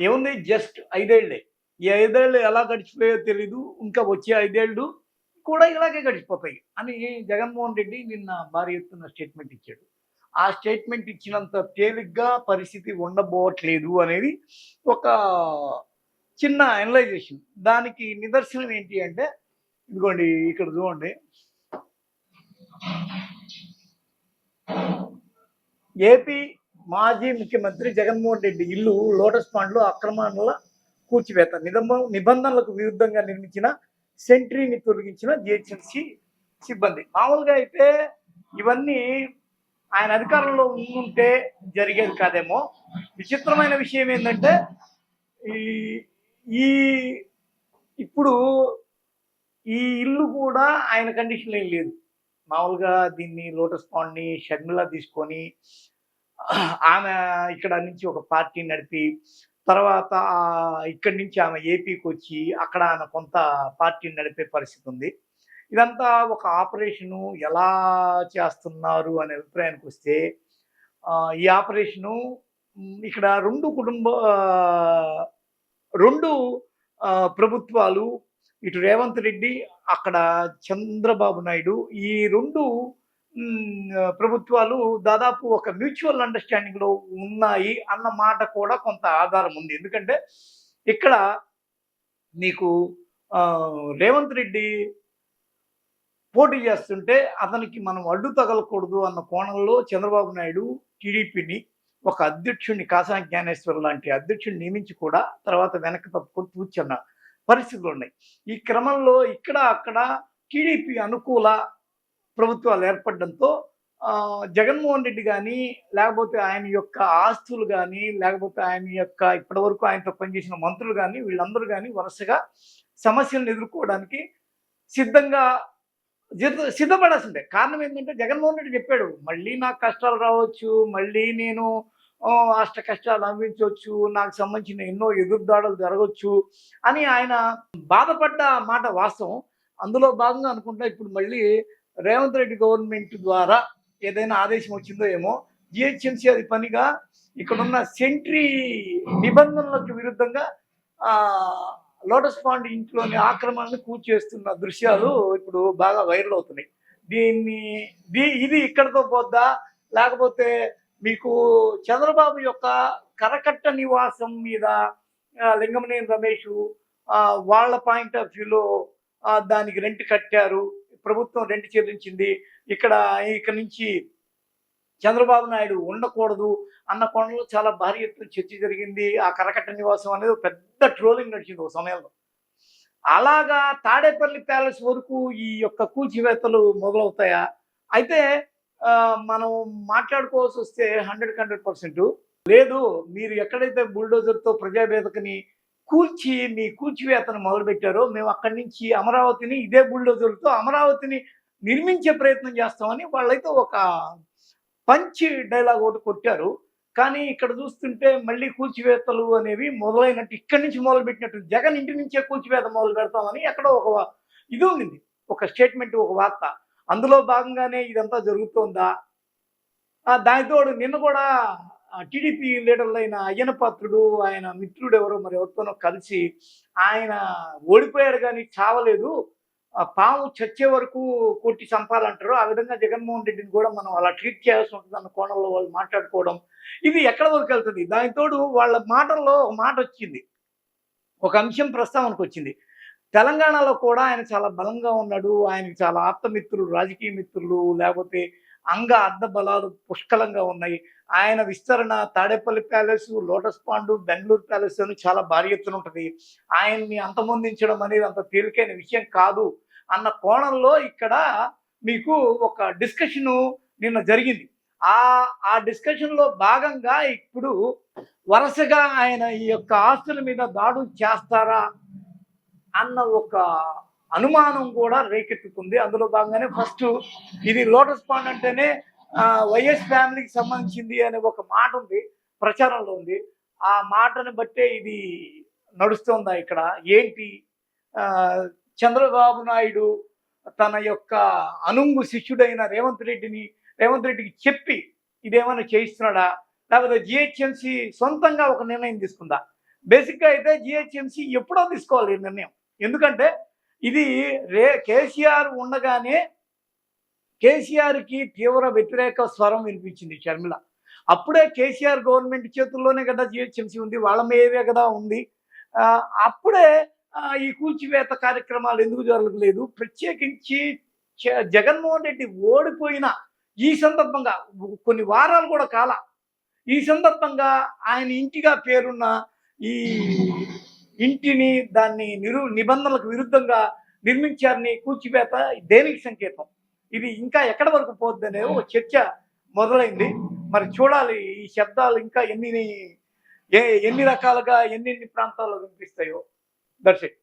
ఏముంది? జస్ట్ ఐదేళ్ళే. ఈ ఐదేళ్ళు ఎలా గడిచిపోయో తెలీదు. ఇంకా వచ్చే ఐదేళ్ళు కూడా ఇలాగే గడిచిపోతాయి అని జగన్మోహన్ రెడ్డి నిన్న భారీ ఎత్తున స్టేట్మెంట్ ఇచ్చాడు. ఆ స్టేట్మెంట్ ఇచ్చినంత తేలిగ్గా పరిస్థితి ఉండబోవట్లేదు అనేది ఒక చిన్న అనలైజేషన్. దానికి నిదర్శనం ఏంటి అంటే ఇదిగోండి ఇక్కడ చూడండి. ఏపీ మాజీ ముఖ్యమంత్రి జగన్మోహన్ రెడ్డి ఇల్లు లోటస్ పాండ్లో అక్రమాల కూర్చివేత నిబంధ నిబంధనలకు విరుద్ధంగా నిర్మించిన సెంట్రీని తొలగించిన జిహెచ్ఎంసీ సిబ్బంది. మామూలుగా అయితే ఇవన్నీ ఆయన అధికారంలో ఉంటే జరిగేది కాదేమో. విచిత్రమైన విషయం ఏంటంటే ఈ ఈ ఇప్పుడు ఈ ఇల్లు కూడా ఆయన కండిషన్లో ఏం లేదు. మామూలుగా దీన్ని లోటస్ పాండ్ని షర్మిలా తీసుకొని ఆమె ఇక్కడ నుంచి ఒక పార్టీ నడిపి తర్వాత ఇక్కడి నుంచి ఆమె ఏపీకి వచ్చి అక్కడ ఆమె కొంత పార్టీని నడిపే పరిస్థితి ఉంది. ఇదంతా ఒక ఆపరేషను ఎలా చేస్తున్నారు అనే అభిప్రాయానికి వస్తే ఈ ఆపరేషను ఇక్కడ రెండు కుటుంబ రెండు ప్రభుత్వాలు ఇటు రేవంత్ రెడ్డి అక్కడ చంద్రబాబు నాయుడు ఈ రెండు ప్రభుత్వాలు దాదాపు ఒక మ్యూచువల్ అండర్స్టాండింగ్లో ఉన్నాయి అన్న మాట కూడా కొంత ఆధారం ఉంది. ఎందుకంటే ఇక్కడ మీకు రేవంత్ రెడ్డి పోటీ చేస్తుంటే అతనికి మనం అడ్డు తగలకూడదు అన్న కోణంలో చంద్రబాబు నాయుడు టీడీపీని ఒక అధ్యక్షుడిని కాసా జ్ఞానేశ్వర్ లాంటి అధ్యక్షుడిని నియమించి కూడా తర్వాత వెనక్కి తప్పుకొని కూర్చున్న పరిస్థితులు ఉన్నాయి. ఈ క్రమంలో ఇక్కడ అక్కడ టీడీపీ అనుకూల ప్రభుత్వాలు ఏర్పడడంతో జగన్మోహన్ రెడ్డి కానీ లేకపోతే ఆయన యొక్క ఆస్తులు కానీ లేకపోతే ఆయన యొక్క ఇప్పటివరకు ఆయనతో పనిచేసిన మంత్రులు కానీ వీళ్ళందరూ కానీ వరుసగా సమస్యలను ఎదుర్కోవడానికి సిద్ధంగా సిద్ధపడాల్సిందే. కారణం ఏంటంటే జగన్మోహన్ రెడ్డి చెప్పాడు మళ్ళీ నాకు కష్టాలు రావచ్చు మళ్ళీ నేను అష్ట కష్టాలు అనుభవించవచ్చు నాకు సంబంధించిన ఎన్నో ఎదురుదాడులు జరగవచ్చు అని ఆయన బాధపడ్డ మాట వాస్తవం. అందులో భాగంగా అనుకుంటా ఇప్పుడు మళ్ళీ రేవంత్ రెడ్డి గవర్నమెంట్ ద్వారా ఏదైనా ఆదేశం వచ్చిందో ఏమో జిహెచ్ఎంసీ అది పనిగా ఇక్కడున్న సెంట్రీ నిబంధనలకు విరుద్ధంగా లోటస్ పాండ్ ఇంట్లోని ఆక్రమణను కూర్చేస్తున్న దృశ్యాలు ఇప్పుడు బాగా వైరల్ అవుతున్నాయి. దీన్ని దీ ఇది ఇక్కడతో పోద్దా? లేకపోతే మీకు చంద్రబాబు యొక్క కరకట్ట నివాసం మీద లింగమనేని రమేష్ వాళ్ళ పాయింట్ ఆఫ్ వ్యూలో దానికి రెంట్ కట్టారు. ప్రభుత్వం రెంట్ చెల్లించింది ఇక్కడ ఇక్కడ నుంచి చంద్రబాబు నాయుడు ఉండకూడదు అన్న కోణంలో చాలా భారీ ఎత్తున చర్చ జరిగింది. ఆ కరకట్ట నివాసం అనేది పెద్ద ట్రోలింగ్ నడిచింది ఒక సమయంలో. అలాగా తాడేపల్లి ప్యాలెస్ వరకు ఈ యొక్క కూల్చివేతలు మొదలవుతాయా? అయితే మనం మాట్లాడుకోవాల్సి వస్తే హండ్రెడ్ హండ్రెడ్ పర్సెంట్. లేదు మీరు ఎక్కడైతే బుల్డోజర్తో ప్రజావేదికని కూల్చి మీ కూల్చివేతను మొదలుపెట్టారో మేము అక్కడి నుంచి అమరావతిని ఇదే బుల్డోజర్తో అమరావతిని నిర్మించే ప్రయత్నం చేస్తామని వాళ్ళైతే ఒక పంచి డైలాగ్ ఒకటి కొట్టారు. కానీ ఇక్కడ చూస్తుంటే మళ్ళీ కూల్చివేతలు అనేవి మొదలైనట్టు ఇక్కడి నుంచి మొదలు పెట్టినట్టు జగన్ ఇంటి నుంచే కూల్చివేత మొదలు పెడతామని అక్కడ ఒక ఇది ఉంది. ఒక స్టేట్మెంట్ ఒక వార్త. అందులో భాగంగానే ఇదంతా జరుగుతోందా? దానితోడు నిన్న కూడా టీడీపీ లీడర్లు అయిన అయ్యన పాత్రుడు ఆయన మిత్రుడు ఎవరో మరి ఎవరితోనో కలిసి ఆయన ఓడిపోయాడు కానీ చావలేదు. ఆ పాము చచ్చే వరకు కొట్టి చంపాలంటారు. ఆ విధంగా జగన్మోహన్ రెడ్డిని కూడా మనం అలా ట్రీట్ చేయాల్సి ఉంటుంది అన్న కోణంలో వాళ్ళు మాట్లాడుకోవడం ఇది ఎక్కడ వరకు వెళ్తుంది? దానితోడు వాళ్ళ మాటల్లో ఒక మాట వచ్చింది. ఒక అంశం ప్రస్తావనకు వచ్చింది. తెలంగాణలో కూడా ఆయన చాలా బలంగా ఉన్నాడు. ఆయనకి చాలా ఆప్తమిత్రులు రాజకీయ మిత్రులు లేకపోతే అంగ అర్ధ బలాలు పుష్కలంగా ఉన్నాయి. ఆయన విస్తరణ Tadepalli palace lotus pond Bengaluru palace అని చాలా భారీ ఎత్తున ఉంటుంది. ఆయన్ని అంతమొందించడం అనేది అంత తేలికైన విషయం కాదు అన్న కోణంలో ఇక్కడ మీకు ఒక డిస్కషను నిన్న జరిగింది. ఆ ఆ డిస్కషన్లో భాగంగా ఇప్పుడు వరుసగా ఆయన ఈ యొక్క ఆస్తుల మీద దాడు చేస్తారా అన్న ఒక అనుమానం కూడా రేకెత్తుతుంది. అందులో భాగంగానే ఫస్ట్ ఇది లోటస్ పాండ్ అంటేనే వైఎస్ ఫ్యామిలీకి సంబంధించింది అనే ఒక మాట ఉంది ప్రచారంలో ఉంది. ఆ మాటను బట్టే ఇది నడుస్తుందా ఇక్కడ? ఏంటి? చంద్రబాబు నాయుడు తన యొక్క అనుంగు శిష్యుడైన రేవంత్ రెడ్డిని రేవంత్ రెడ్డికి చెప్పి ఇదేమైనా చేయిస్తున్నాడా? లేకపోతే జిహెచ్ఎంసి సొంతంగా ఒక నిర్ణయం తీసుకుందా? బేసిక్గా అయితే జిహెచ్ఎంసీ ఎప్పుడో తీసుకోవాలి ఈ నిర్ణయం. ఎందుకంటే ఇది రే కేసీఆర్ ఉండగానే కేసీఆర్కి తీవ్ర వ్యతిరేక స్వరం వినిపించింది షర్మిల. అప్పుడే కేసీఆర్ గవర్నమెంట్ చేతుల్లోనే కదా జిహెచ్ఎంసీ ఉంది వాళ్ళ మీదే కదా ఉంది. అప్పుడే ఈ కూల్చివేత కార్యక్రమాలు ఎందుకు జరగలేదు? ప్రత్యేకించి జగన్మోహన్ రెడ్డి ఓడిపోయిన ఈ సందర్భంగా కొన్ని వారాలు కూడా కాల ఈ సందర్భంగా ఆయన ఇంటిగా పేరున్న ఈ ఇంటిని దాన్ని నిరు నిబంధనలకు విరుద్ధంగా నిర్మించారని కూల్చివేత దేనికి సంకేతం? ఇది ఇంకా ఎక్కడి వరకు పోద్ది అనే ఒక చర్చ మొదలైంది. మరి చూడాలి ఈ శబ్దాలు ఇంకా ఎన్ని ఏ ఎన్ని రకాలుగా ఎన్నెన్ని ప్రాంతాల్లో వినిపిస్తాయో. దర్శక్.